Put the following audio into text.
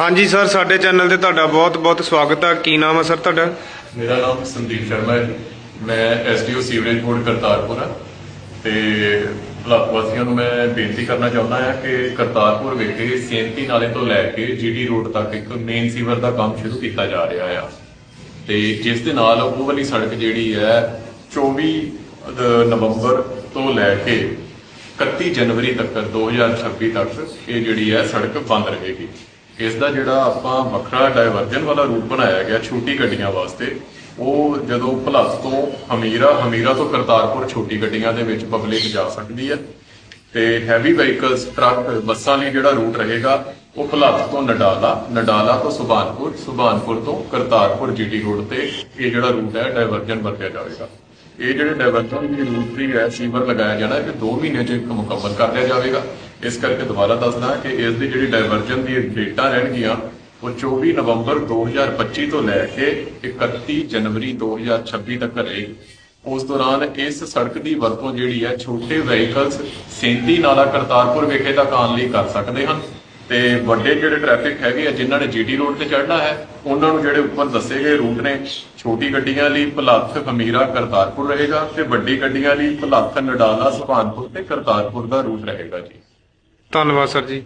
ਹਾਂਜੀ ਸਰ, ਸਾਡੇ ਚੈਨਲ ਤੇ ਤੁਹਾਡਾ ਬਹੁਤ-ਬਹੁਤ ਸਵਾਗਤ ਹੈ। ਕੀ ਨਾਮ ਹੈ ਸਰ ਤੁਹਾਡਾ? ਮੇਰਾ ਨਾਮ ਸੰਦੀਪ ਸ਼ਰਮਾ ਹੈ ਮੈਂ ਐਸਡੀਓ ਸੀਵਰੇਜ ਬੋਰਡ ਕਰਤਾਰਪੁਰ ਹਾਂ ਤੇ ਇਲਾਕਾ ਵਾਸੀਆਂ ਨੂੰ ਮੈਂ ਬੇਨਤੀ ਕਰਨਾ ਚਾਹੁੰਦਾ ਹਾਂ ਕਿ ਕਰਤਾਰਪੁਰ ਵਿਖੇ ਸੇਂਤੀ ਨਾਲੇ ਤੋਂ ਲੈ ਕੇ ਜੀਡੀ ਰੋਡ ਤੱਕ ਇੱਕ ਮੇਨ ਸੀਵਰ ਦਾ ਕੰਮ ਸ਼ੁਰੂ ਕੀਤਾ ਜਾ ਰਿਹਾ ਆ। ਤੇ ਜਿਸ ਦੇ ਨਾਲ ਉਹ ਵਾਲੀ ਸੜਕ ਜਿਹੜੀ ਹੈ 24 ਨਵੰਬਰ ਤੋਂ ਲੈ ਕੇ 31 ਜਨਵਰੀ ਤੱਕ 2026 ਤੱਕ ਇਹ ਜਿਹੜੀ ਹੈ ਸੜਕ ਬੰਦ ਰਹੇਗੀ। ਇਸ ਦਾ ਜਿਹੜਾ ਆਪਾਂ ਵੱਖਰਾ ਡਾਇਵਰਜਨ ਵਾਲਾ ਰੂਟ ਬਣਾਇਆ ਗਿਆ ਛੋਟੀ ਗੱਡੀਆਂ ਵਾਸਤੇ, ਉਹ ਜਦੋਂ ਭਲਾਸ ਤੋਂ ਹਮੀਰਾ ਹਮੀਰਾ ਤੋਂ ਕਰਤਾਰਪੁਰ ਛੋਟੀ ਗੱਡੀਆਂ ਦੇ ਵਿੱਚ ਪਬਲਿਕ ਜਾ ਸਕਦੀ ਹੈ ਤੇ ਹੈਵੀ ਵਹੀਕਲਸ ਟਰੱਕ ਬੱਸਾਂ ਲਈ ਜਿਹੜਾ ਰੂਟ ਰਹੇਗਾ, ਉਹ ਭਲੱਸ ਤੋਂ ਨਡਾਲਾ ਨਡਾਲਾ ਤੋਂ ਸੁਬਾਨਪੁਰ ਸੁਬਾਨਪੁਰ ਤੋਂ ਕਰਤਾਰਪੁਰ ਜੀਟੀ ਰੋਡ ਤੇ ਇਹ ਜਿਹੜਾ ਰੂਟ ਹੈ ਡਾਇਵਰਜਨ ਵਰਤਿਆ ਜਾਵੇਗਾ। ਇਹ ਜਿਹੜੇ ਡਾਇਵਰਜਨ ਦੀ ਰੂਟ ਵੀ ਹੈ, ਸੀਵਰ ਲਗਾਇਆ ਜਾਣਾ, ਇਹ 2 ਮਹੀਨੇ ਚ ਇੱਕ ਮੁਕੰਮਲ ਕਰ ਲਿਆ ਜਾਵੇਗਾ। ਇਸ ਕਰਕੇ ਦੁਬਾਰਾ ਦੱਸਦਾ ਕਿ ਇਸ ਦੀ ਜਿਹੜੀ ਡਾਇਵਰਜਨ ਦੀ ਡੇਟਾਂ ਰਹਿਣਗੀਆਂ, ਉਹ 24 ਨਵੰਬਰ 2025 ਤੋਂ ਲੈ ਕੇ 31 ਜਨਵਰੀ 2026 ਤੱਕ ਰਹੇਗੀ ਉਸ ਦੌਰਾਨ ਇਸ ਸੜਕ ਦੀ ਵਰਤੋਂ ਜਿਹੜੀ ਹੈ, ਛੋਟੇ ਵਹੀਕਲਸ ਸੈਂਤੀ ਨਾਲਾ ਕਰਤਾਰਪੁਰ ਵਿਖੇ ਤੱਕ ਆਉਣ ਲਈ ਕਰ ਸਕਦੇ ਹਨ। ਤੇ ਵੱਡੇ ਜਿਹੜੇ ਟ੍ਰੈਫਿਕ ਹੈਗੇ ਆ, ਜਿਨ੍ਹਾਂ ਨੇ ਜੀਟੀ ਰੋਡ ਤੇ ਚੜਨਾ ਹੈ, ਉਹਨਾਂ ਨੂੰ ਜਿਹੜੇ ਉੱਪਰ ਦੱਸੇ ਗਏ ਰੂਟ ਨੇ, ਛੋਟੀ ਗੱਡੀਆਂ ਲਈ ਭਲੱਥ ਖਮੀਰਾ ਕਰਤਾਰਪੁਰ ਰਹੇਗਾ ਤੇ ਵੱਡੀ ਗੱਡੀਆਂ ਲਈ ਭਲੱਥ ਨਡਾਲਾ ਸੁਭਾਨਪੁਰ ਤੇ ਕਰਤਾਰਪੁਰ ਦਾ ਰੂਟ ਰਹੇਗਾ ਜੀ। ਧੰਨਵਾਦ ਸਰ ਜੀ।